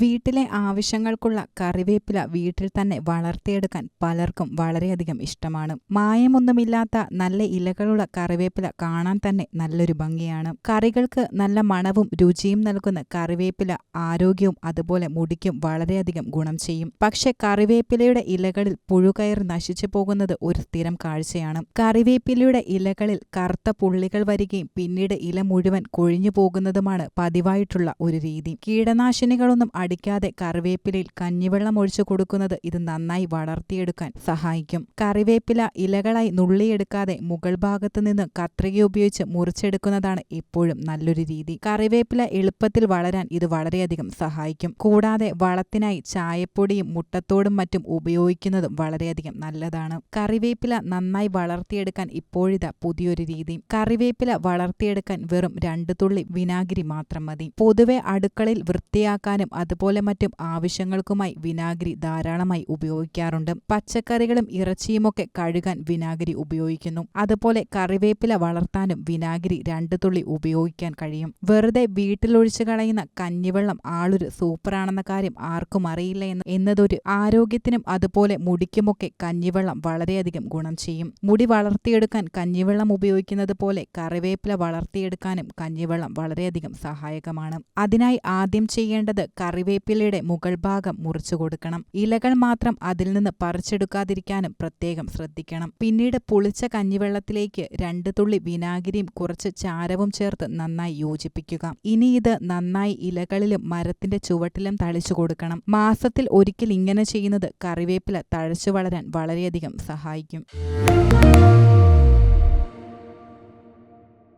വീട്ടിലെ ആവശ്യങ്ങൾക്കുള്ള കറിവേപ്പില വീട്ടിൽ തന്നെ വളർത്തിയെടുക്കാൻ പലർക്കും വളരെയധികം ഇഷ്ടമാണ്. മായമൊന്നുമില്ലാത്ത നല്ല ഇലകളുള്ള കറിവേപ്പില കാണാൻ തന്നെ നല്ലൊരു ഭംഗിയാണ്. കറികൾക്ക് നല്ല മണവും രുചിയും നൽകുന്ന കറിവേപ്പില ആരോഗ്യവും അതുപോലെ മുടിക്കും വളരെയധികം ഗുണം ചെയ്യും. പക്ഷെ കറിവേപ്പിലയുടെ ഇലകളിൽ പുഴുകയർ നശിച്ചു പോകുന്നത് ഒരു സ്ഥിരം കാഴ്ചയാണ്. കറിവേപ്പിലയുടെ ഇലകളിൽ കറുത്ത പുള്ളികൾ വരികയും പിന്നീട് ഇല മുഴുവൻ കൊഴിഞ്ഞു പോകുന്നതുമാണ് പതിവായിട്ടുള്ള ഒരു രീതി. കീടനാശിനികളൊന്നും അടിക്കാതെ കറിവേപ്പിലയിൽ കഞ്ഞിവെള്ളം ഒഴിച്ചു കൊടുക്കുന്നത് ഇത് നന്നായി വളർത്തിയെടുക്കാൻ സഹായിക്കും. കറിവേപ്പില ഇലകളായി നുള്ളിയെടുക്കാതെ മുകൾ ഭാഗത്തു നിന്ന് കത്രിക ഉപയോഗിച്ച് മുറിച്ചെടുക്കുന്നതാണ് എപ്പോഴും നല്ലൊരു രീതി. കറിവേപ്പില എളുപ്പത്തിൽ വളരാൻ ഇത് വളരെയധികം സഹായിക്കും. കൂടാതെ വളത്തിനായി ചായപ്പൊടിയും മുട്ടത്തോടും മറ്റും ഉപയോഗിക്കുന്നതും വളരെയധികം നല്ലതാണ്. കറിവേപ്പില നന്നായി വളർത്തിയെടുക്കാൻ ഇപ്പോഴിതാ പുതിയൊരു രീതി. കറിവേപ്പില വളർത്തിയെടുക്കാൻ വെറും രണ്ടു തുള്ളി വിനാഗിരി മാത്രം മതി. പൊതുവെ അടുക്കളയിൽ വൃത്തിയാക്കാനും അതുപോലെ മറ്റും ആവശ്യങ്ങൾക്കുമായി വിനാഗിരി ധാരാളമായി ഉപയോഗിക്കാറുണ്ട്. പച്ചക്കറികളും ഇറച്ചിയുമൊക്കെ കഴുകാൻ വിനാഗിരി ഉപയോഗിക്കുന്നു. അതുപോലെ കറിവേപ്പില വളർത്താനും വിനാഗിരി രണ്ട് തുള്ളി ഉപയോഗിക്കാൻ കഴിയും. വെറുതെ വീട്ടിലൊഴിച്ചു കളയുന്ന കഞ്ഞിവെള്ളം ആളൊരു സൂപ്പറാണെന്ന കാര്യം ആർക്കും അറിയില്ല എന്ന് എന്നതൊരു ആരോഗ്യത്തിനും അതുപോലെ മുടിക്കുമൊക്കെ കഞ്ഞിവെള്ളം വളരെയധികം ഗുണം ചെയ്യും. മുടി വളർത്തിയെടുക്കാൻ കഞ്ഞിവെള്ളം ഉപയോഗിക്കുന്നത് പോലെ കറിവേപ്പില വളർത്തിയെടുക്കാനും കഞ്ഞിവെള്ളം വളരെയധികം സഹായകമാണ്. അതിനായി ആദ്യം ചെയ്യേണ്ടത് കറിവേപ്പിലയുടെ മുകൾ ഭാഗം മുറിച്ചു കൊടുക്കണം. ഇലകൾ മാത്രം അതിൽ നിന്ന് പറിച്ചെടുക്കാതിരിക്കാനും പ്രത്യേകം ശ്രദ്ധിക്കണം. പിന്നീട് പുളിച്ച കഞ്ഞിവെള്ളത്തിലേക്ക് രണ്ട് തുള്ളി വിനാഗിരിയും കുറച്ച് ചാരവും ചേർത്ത് നന്നായി യോജിപ്പിക്കുക. ഇനി ഇത് നന്നായി ഇലകളിലും മരത്തിന്റെ ചുവട്ടിലും തളിച്ചു കൊടുക്കണം. മാസത്തിൽ ഒരിക്കൽ ഇങ്ങനെ ചെയ്യുന്നത് കറിവേപ്പില തഴച്ചു വളരാൻ വളരെയധികം സഹായിക്കും.